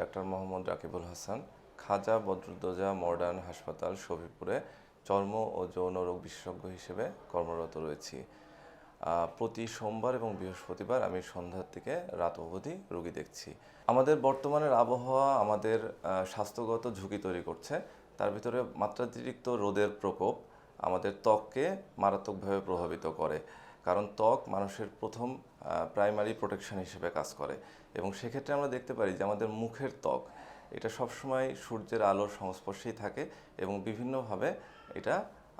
Doctor Mohammad Rakibul Hasan, Khaja Badruddoza modern হাসপাতাল শফিপুরে চর্ম ও যৌন রোগ বিশেষজ্ঞ হিসেবে কর্মরত রয়েছি। প্রতি সোমবার এবং বৃহস্পতিবার আমি সন্ধ্যার থেকে রাত অবধি রোগী দেখছি। আমাদের বর্তমানের আবহাওয়া আমাদের স্বাস্থ্যগত ঝুঁকি তৈরি করছে। তার ভিতরে মাত্রাতিরিক্ত রোদের প্রকোপ আমাদের ত্বককে মারাত্মকভাবে প্রভাবিত করে। কারণ ত্বক মানুষের প্রথম প্রাইমারি প্রোটেকশন হিসেবে কাজ করে। এবং সেক্ষেত্রে আমরা দেখতে পারি যে আমাদের মুখের ত্বক, এটা সবসময় সূর্যের আলোর সংস্পর্শেই থাকে এবং বিভিন্নভাবে এটা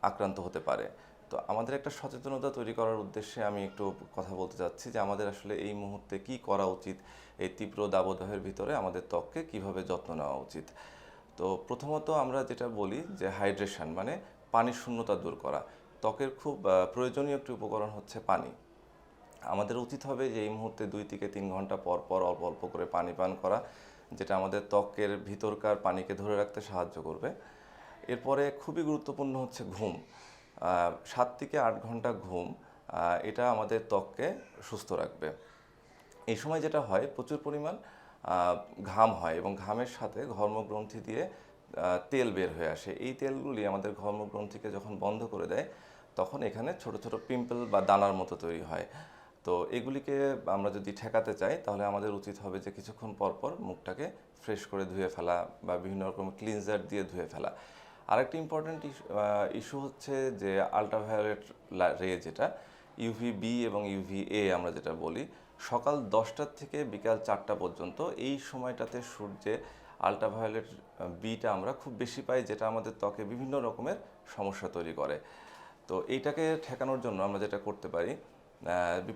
আক্রান্ত হতে পারে। তো আমাদের একটা সচেতনতা তৈরি করার উদ্দেশ্যে আমি একটু কথা বলতে চাচ্ছি যে আমাদের আসলে এই মুহূর্তে কি করা উচিত, এই তীব্র দাবদাহের ভিতরে আমাদের ত্বককে কীভাবে যত্ন নেওয়া উচিত। তো প্রথমত আমরা যেটা বলি যে হাইড্রেশন মানে পানির শূন্যতা দূর করা। ত্বকের খুব প্রয়োজনীয় একটি উপকরণ হচ্ছে পানি। আমাদের উচিত হবে যে এই মুহূর্তে দুই থেকে তিন ঘণ্টা পর পর অল্প অল্প করে পানি পান করা, যেটা আমাদের ত্বকের ভিতরকার পানিকে ধরে রাখতে সাহায্য করবে। এরপরে খুবই গুরুত্বপূর্ণ হচ্ছে ঘুম। সাত থেকে আট ঘণ্টা ঘুম এটা আমাদের ত্বককে সুস্থ রাখবে। এই সময় যেটা হয়, প্রচুর পরিমাণ ঘাম হয় এবং ঘামের সাথে ঘর্মগ্রন্থি দিয়ে তেল বের হয়ে আসে। এই তেলগুলি আমাদের ঘর্মগ্রন্থিকে যখন বন্ধ করে দেয়, তখন এখানে ছোট ছোট পিম্পল বা দানার মতো তৈরি হয়। তো এগুলিকে আমরা যদি ঠেকাতে চাই, তাহলে আমাদের উচিত হবে যে কিছুক্ষণ পর পর মুখটাকে ফ্রেশ করে ধুয়ে ফেলা বা বিভিন্ন রকম ক্লিনজার দিয়ে ধুয়ে ফেলা। আরেকটি ইম্পর্ট্যান্ট ইস্যু হচ্ছে যে আলট্রাভায়োলেট রে যেটা ইউভি বি এবং ইউভি এ আমরা যেটা বলি, সকাল দশটার থেকে বিকাল চারটা পর্যন্ত এই সময়টাতে সূর্যে আলট্রাভায়োলেট বিটা আমরা খুব বেশি পাই, যেটা আমাদের ত্বকে বিভিন্ন রকমের সমস্যা তৈরি করে। তো এইটাকে ঠেকানোর জন্য আমরা যেটা করতে পারি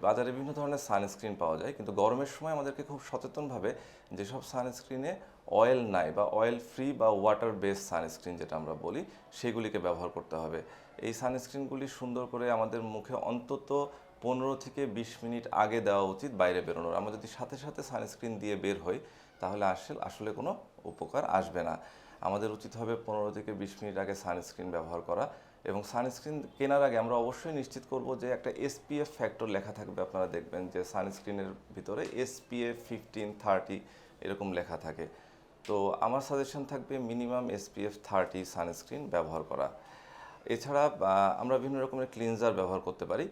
বাজারে বিভিন্ন ধরনের সানস্ক্রিন পাওয়া যায়, কিন্তু গরমের সময় আমাদেরকে খুব সচেতনভাবে যেসব সানস্ক্রিনে অয়েল নাই বা অয়েল ফ্রি বা ওয়াটার বেস সানস্ক্রিন যেটা আমরা বলি, সেগুলিকে ব্যবহার করতে হবে। এই সানস্ক্রিনগুলি সুন্দর করে আমাদের মুখে অন্তত পনেরো থেকে বিশ মিনিট আগে দেওয়া উচিত বাইরে বেরোনোর। আমরা যদি সাথে সাথে সানস্ক্রিন দিয়ে বের হই, তাহলে আসলে আসলে কোনো উপকার আসবে না। আমাদের উচিত হবে পনেরো থেকে বিশ মিনিট আগে সানস্ক্রিন ব্যবহার করা। এবং সানস্ক্রিন কেনার আগে আমরা অবশ্যই নিশ্চিত করব যে একটা এসপিএফ ফ্যাক্টর লেখা থাকবে, আপনারা দেখবেন যে সানস্ক্রিনের ভিতরে এসপিএফ ফিফটিন থার্টি এরকম লেখা থাকে। তো আমার সাজেশন থাকবে মিনিমাম এসপিএফ থার্টি সানস্ক্রিন ব্যবহার করা। এছাড়া আমরা বিভিন্ন রকমের ক্লিনজার ব্যবহার করতে পারি।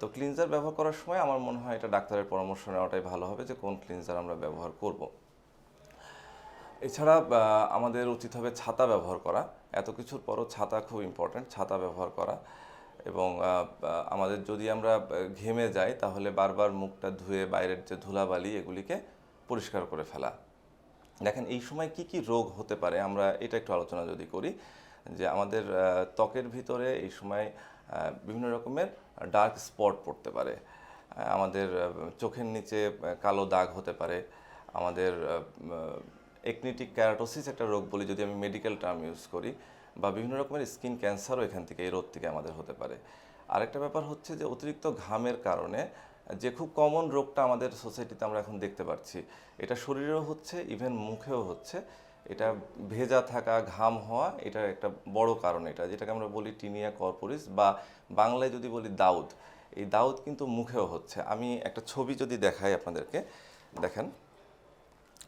তো ক্লিনজার ব্যবহার করার সময় আমার মনে হয় এটা ডাক্তারের পরামর্শ নেওয়াটাই ভালো হবে যে কোন ক্লিনজার আমরা ব্যবহার করব। এছাড়া আমাদের উচিত হবে ছাতা ব্যবহার করা। এত কিছুর পরও ছাতা খুব ইম্পর্ট্যান্ট ছাতা ব্যবহার করা। এবং আমাদের যদি আমরা ঘেমে যাই, তাহলে বারবার মুখটা ধুয়ে বাইরের যে ধুলাবালি, এগুলিকে পরিষ্কার করে ফেলা। দেখেন, এই সময় কি কি রোগ হতে পারে, আমরা এটা একটু আলোচনা যদি করি, যে আমাদের ত্বকের ভিতরে এই সময় বিভিন্ন রকমের ডার্ক স্পট পড়তে পারে। আমাদের চোখের নিচে কালো দাগ হতে পারে। আমাদের একনিটিক ক্যারাটোসিস একটা রোগ বলি যদি আমি মেডিকেল টার্ম ইউজ করি বা বিভিন্ন রকমের স্কিন ক্যান্সারও এখান থেকে, এই রোগ থেকে আমাদের হতে পারে। আরেকটা ব্যাপার হচ্ছে যে অতিরিক্ত ঘামের কারণে যে খুব কমন রোগটা আমাদের সোসাইটিতে আমরা এখন দেখতে পাচ্ছি, এটা শরীরেও হচ্ছে ইভেন মুখেও হচ্ছে। এটা ভেজা থাকা, ঘাম হওয়া এটা একটা বড় কারণ এটা, যেটাকে আমরা বলি টিনিয়া কর্পোরিস বা বাংলায় যদি বলি দাউদ। এই দাউদ কিন্তু মুখেও হচ্ছে। আমি একটা ছবি যদি দেখাই আপনাদেরকে, দেখেন।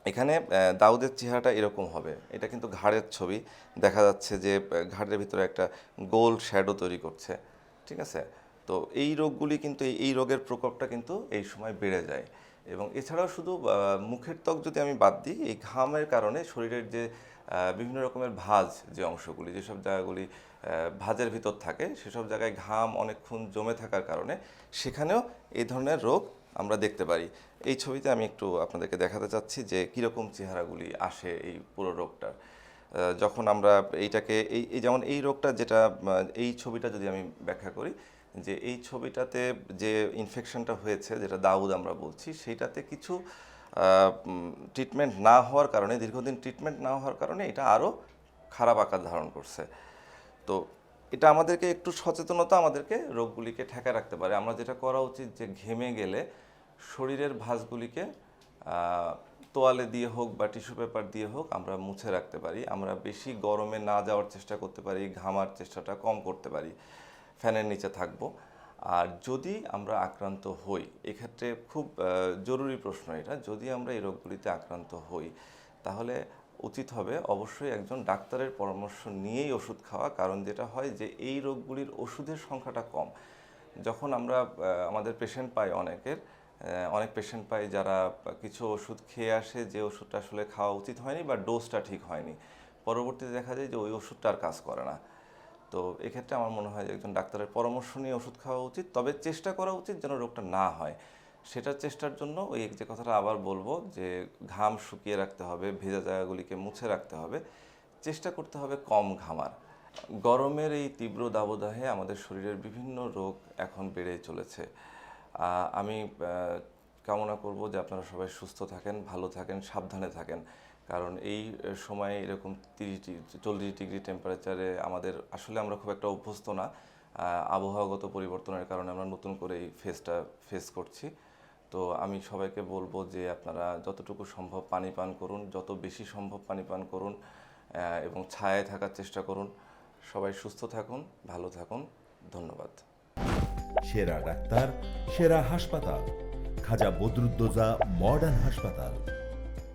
এখানে দাউদের চেহারাটা এরকম হবে। এটা কিন্তু ঘাড়ের ছবি। দেখা যাচ্ছে যে ঘাড়ের ভিতরে একটা গোল শ্যাডো তৈরি করছে। ঠিক আছে? তো এই রোগগুলি কিন্তু, এই- রোগের প্রকোপটা কিন্তু এই সময় বেড়ে যায়। এবং এছাড়াও শুধু মুখের ত্বক যদি আমি বাদ দিই, এই ঘামের কারণে শরীরের যে বিভিন্ন রকমের ভাঁজ যে অংশগুলি, যেসব জায়গাগুলি ভাঁজের ভিতর থাকে, সেসব জায়গায় ঘাম অনেকক্ষণ জমে থাকার কারণে সেখানেও এই ধরনের রোগ আমরা দেখতে পারি। এই ছবিতে আমি একটু আপনাদেরকে দেখাতে চাচ্ছি যে কীরকম চেহারাগুলি আসে এই পুরো রোগটার। যখন আমরা এইটাকে এই যেমন এই রোগটা যেটা এই ছবিটা যদি আমি ব্যাখ্যা করি, যে এই ছবিটাতে যে ইনফেকশনটা হয়েছে, যেটা দাউদ আমরা বলছি, সেইটাতে কিছু ট্রিটমেন্ট না হওয়ার কারণে, দীর্ঘদিন ট্রিটমেন্ট না হওয়ার কারণে এটা আরও খারাপ আকার ধারণ করছে। তো এটা আমাদেরকে একটু সচেতনতা আমাদেরকে রোগগুলিকে ঠেকা রাখতে পারে। আমরা যেটা করা উচিত যে ঘেমে গেলে শরীরের ভাঁজগুলিকে তোয়ালে দিয়ে হোক বা টিস্যু পেপার দিয়ে হোক আমরা মুছে রাখতে পারি। আমরা বেশি গরমে না যাওয়ার চেষ্টা করতে পারি, ঘামার চেষ্টাটা কম করতে পারি, ফ্যানের নিচে থাকব। আর যদি আমরা আক্রান্ত হই, এক্ষেত্রে খুব জরুরি প্রশ্ন এটা, যদি আমরা এই রোগগুলিতে আক্রান্ত হই, তাহলে উচিত হবে অবশ্যই একজন ডাক্তারের পরামর্শ নিয়েই ওষুধ খাওয়া। কারণ যেটা হয় যে, এই রোগগুলির ওষুধের সংখ্যাটা কম। যখন আমরা আমাদের পেশেন্ট পাই অনেকের অনেক পেশেন্ট পাই যারা কিছু ওষুধ খেয়ে আসে যে ওষুধটা আসলে খাওয়া উচিত হয়নি বা ডোজটা ঠিক হয়নি। পরবর্তীতে দেখা যায় যে, ওই ওষুধটা আর কাজ করে না। তো এক্ষেত্রে আমার মনে হয় যে, একজন ডাক্তারের পরামর্শ নিয়ে ওষুধ খাওয়া উচিত। তবে চেষ্টা করা উচিত যেন রোগটা না হয়। সেটার চেষ্টার জন্য ওই যে কথাটা আবার বলব যে ঘাম শুকিয়ে রাখতে হবে, ভেজা জায়গাগুলিকে মুছে রাখতে হবে। চেষ্টা করতে হবে কম ঘামার। গরমের এই তীব্র দাবদাহে আমাদের শরীরের বিভিন্ন রোগ এখন বেড়ে চলেছে। আমি কামনা করব যে আপনারা সবাই সুস্থ থাকেন, ভালো থাকেন, সাবধানে থাকেন। কারণ এই সময়ে এরকম তিরিশ চল্লিশ ডিগ্রি টেম্পারেচারে আমাদের, আসলে আমরা খুব একটা অভ্যস্ত না। আবহাওয়াগত পরিবর্তনের কারণে আমরা নতুন করে এই ফেসটা ফেস করছি। তো আমি সবাইকে বলব যে আপনারা যতটুকু সম্ভব পানি পান করুন, যত বেশি সম্ভব পানি পান করুন এবং ছায়ায় থাকার চেষ্টা করুন। সবাই সুস্থ থাকুন, ভালো থাকুন, ধন্যবাদ। সেরা ডাক্তার, সেরা হাসপাতাল। খাজা বদরুদ্দোজা মডার্ন হাসপাতাল।